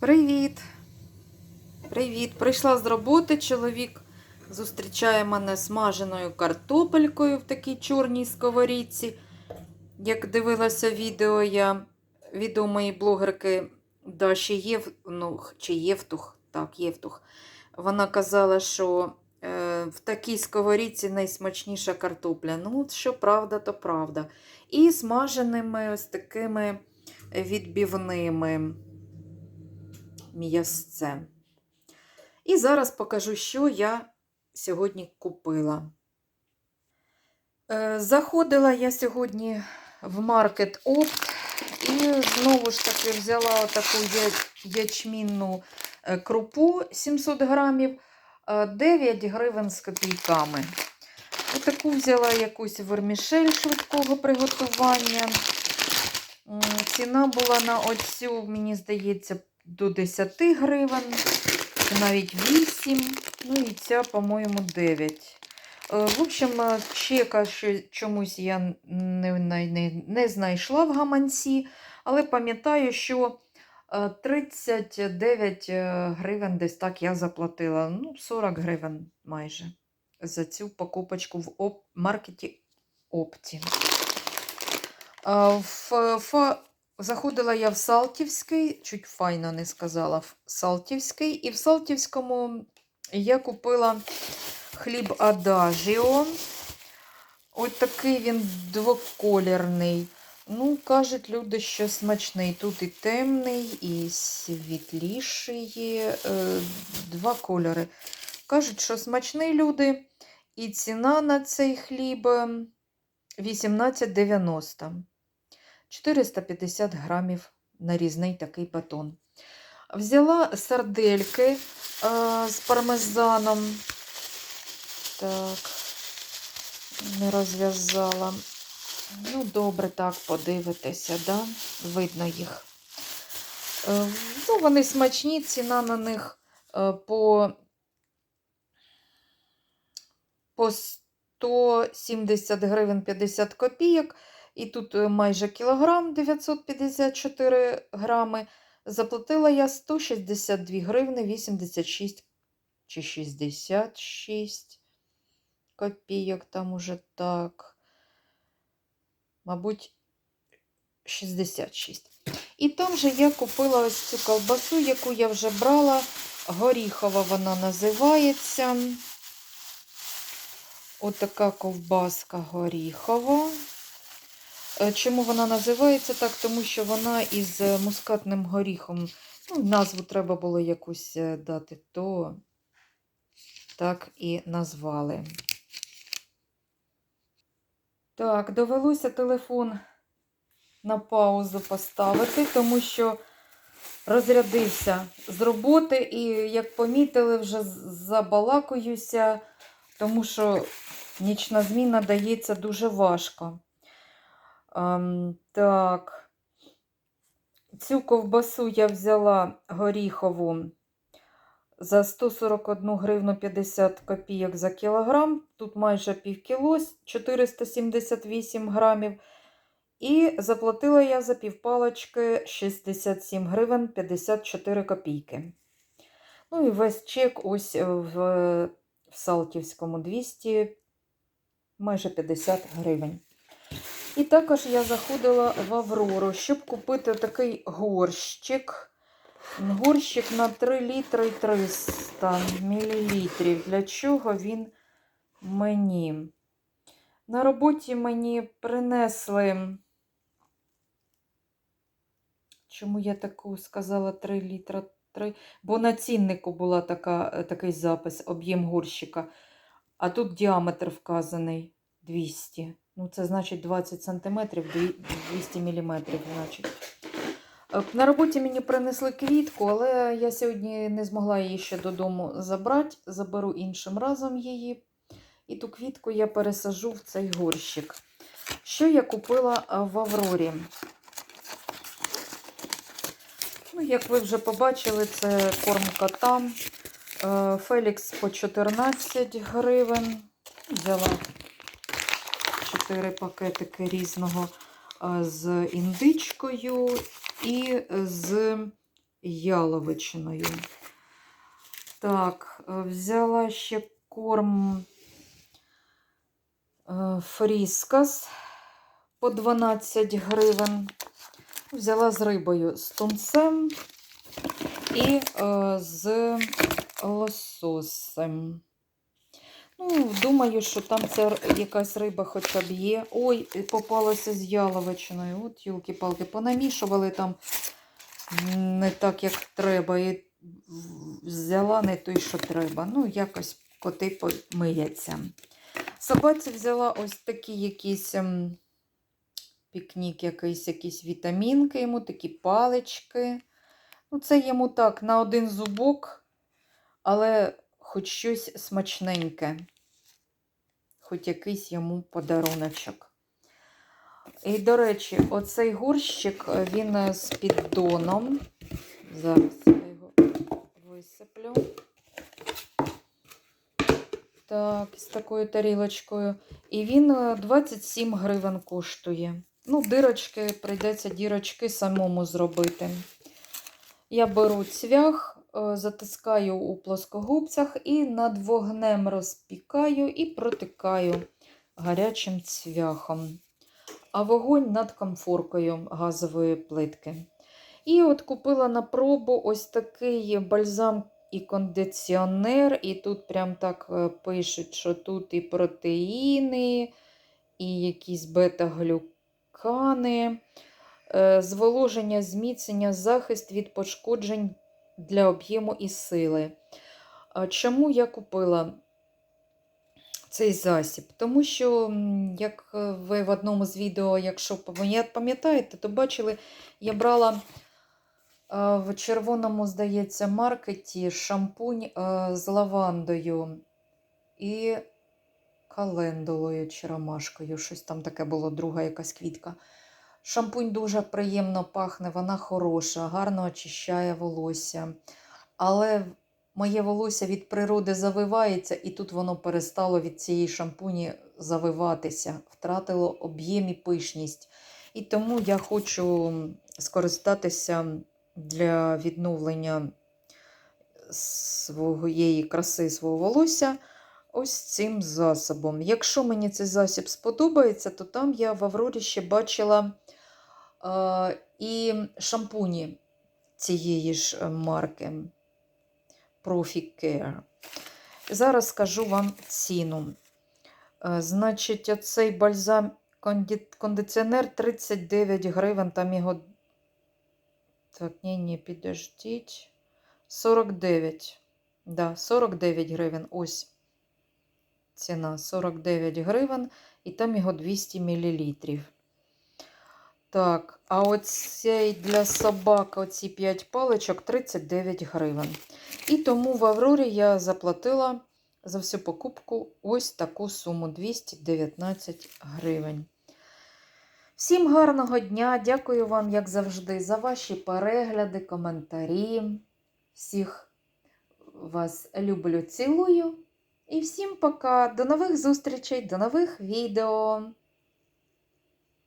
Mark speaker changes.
Speaker 1: Привіт! Привіт! Прийшла з роботи. Чоловік зустрічає мене смаженою картопелькою в такій чорній сковорідці. Як дивилася відео, я відео моєї блогерки Даші Єв... чи Євтух. Так, Євтух. Вона казала, що е, в такій сковорідці найсмачніша картопля. Ну, що правда, то правда. І смаженими ось такими відбівними м'ясцем. І зараз покажу, що я сьогодні купила. Е, Заходила я сьогодні в маркет Опт і знову ж таки взяла таку ячмінну е, крупу 700 грамів, е, 9 гривень з копійками. Отаку взяла якусь вермішель швидкого приготування. Ціна була на оцю, мені здається, до 10 гривень, навіть 8, ну і ця, по-моєму, 9. Е, В общем, е, чека чомусь я не, не, не знайшла в гаманці, але пам'ятаю, що е, 39 е, гривень десь так я заплатила. Ну, 40 гривень майже за цю покупочку в оп маркеті Опті. В, Заходила я в Салтівський, чуть файно не сказала, в Салтівський. І в Салтівському я купила хліб Адажіо. Ось такий він двоколірний. Ну, кажуть люди, що смачний. Тут і темний, і світліший є. Е, два кольори. Кажуть, що смачний люди. І ціна на цей хліб ем, 18,90. 450 грамів нарізний такий батон. Взяла сардельки е, з пармезаном. Так, не розв'язала. Ну, добре, так, подивитися, да? видно їх. Е, ну, вони смачні, ціна на них е, по, по 170 гривень 50 копійок. І тут е, майже кілограм 954 грами. Заплатила я 162 гривни 86 чи 66 копійок, там уже так. Мабуть, 66. І там же я купила ось цю колбасу, яку я вже брала. Горіхова вона називається. Отака ковбаска горіхова. Е, Чому вона називається так? Тому що вона із е, мускатним горіхом. Ну, назву треба було якусь е, дати, то так і назвали. Так, довелося телефон на паузу поставити, тому що розрядився з роботи і, як помітили, вже забалакуюся, тому що нічна зміна дається дуже важко. Ем, так, цю ковбасу я взяла горіхову за 141 гривну 50 копійок за кілограм. Тут майже пів кіло, 478 грамів. І заплатила я за півпалочки 67 гривень 54 копійки. Ну і весь чек ось в, в Салтівському 200, майже 50 гривень. І також я заходила в Аврору, щоб купити такий горщик. Горщик на 3 літри і 300 мілілітрів. Для чого він мені? На роботі мені принесли. Чому я таку сказала 3 літра 3? Бо на ціннику була така, такий запис, об'єм горщика. А тут діаметр вказаний 200. Ну, це значить 20 см, 200 мм. Значить. Е, На роботі мені принесли квітку, але я сьогодні не змогла її ще додому забрати. Заберу іншим разом її. І ту квітку я пересажу в цей горщик. Що я купила е, в Аврорі? Ну, як ви вже побачили, це корм котам. Е, Фелікс по 14 гривень. Взяла 4 пакетики різного е, з індичкою і з яловичиною. Так, е, взяла ще корм е, фріскас по 12 гривень. Взяла з рибою, з тунцем і з лососем. Ну, думаю, що там р- якась риба хоча б є. Ой, попалася з яловичиною. От, юлки-палки, понамішували там не так, як треба. І взяла не той, що треба. Ну, якось коти помиються. Собаці взяла ось такі якісь ем, пікнік, якийсь, якісь вітамінки йому, такі палички. Ну, це йому так, на один зубок, але хоч щось смачненьке. Хоч якийсь йому подаруночок. І, до речі, оцей горщик, е, він е, з піддоном. Зараз я його висиплю. Так, з такою тарілочкою. І він е, 27 гривень коштує. Ну, дирочки, прийдеться дірочки самому зробити. Я беру цвях, е, затискаю у плоскогубцях і над вогнем розпікаю і протикаю гарячим цвяхом. А вогонь над комфоркою газової плитки. І от купила на пробу ось такий бальзам і кондиціонер. І тут прям так е, пишуть, що тут і протеїни, і якісь бета-глюкани, е, зволоження, зміцнення, захист від пошкоджень для об'єму і сили. Чому я купила цей засіб? Тому що, як е, ви в одному з відео, якщо пам'ятаєте, то бачили, я брала е, в червоному, здається, маркеті шампунь е, з лавандою і календулою чи ромашкою. Щось там таке було, друга якась квітка. Шампунь дуже приємно пахне, вона хороша, гарно очищає волосся. Але моє волосся від природи завивається, і тут воно перестало від цієї шампуні завиватися, втратило об'єм і пишність. І тому я хочу скористатися для відновлення своєї краси свого волосся ось цим засобом. Якщо мені цей засіб сподобається, то там я в Аврорі ще бачила і шампуні цієї ж е, марки Profi Care. Зараз скажу вам ціну. Е, Значить, оцей бальзам кондиціонер 39 гривень, там його. Так, ні, ні, підождіть. 49. Да, 49 гривень. Ось ціна 49 гривень, і там його 200 мл. Так, а оцей для собак, оці 5 паличок 39 гривень. І тому в Аврорі я заплатила за всю покупку ось таку суму 219 гривень. Всім гарного дня! Дякую вам, як завжди, за ваші перегляди, коментарі. Всіх вас люблю, цілую. І всім пока. До нових зустрічей, до нових відео.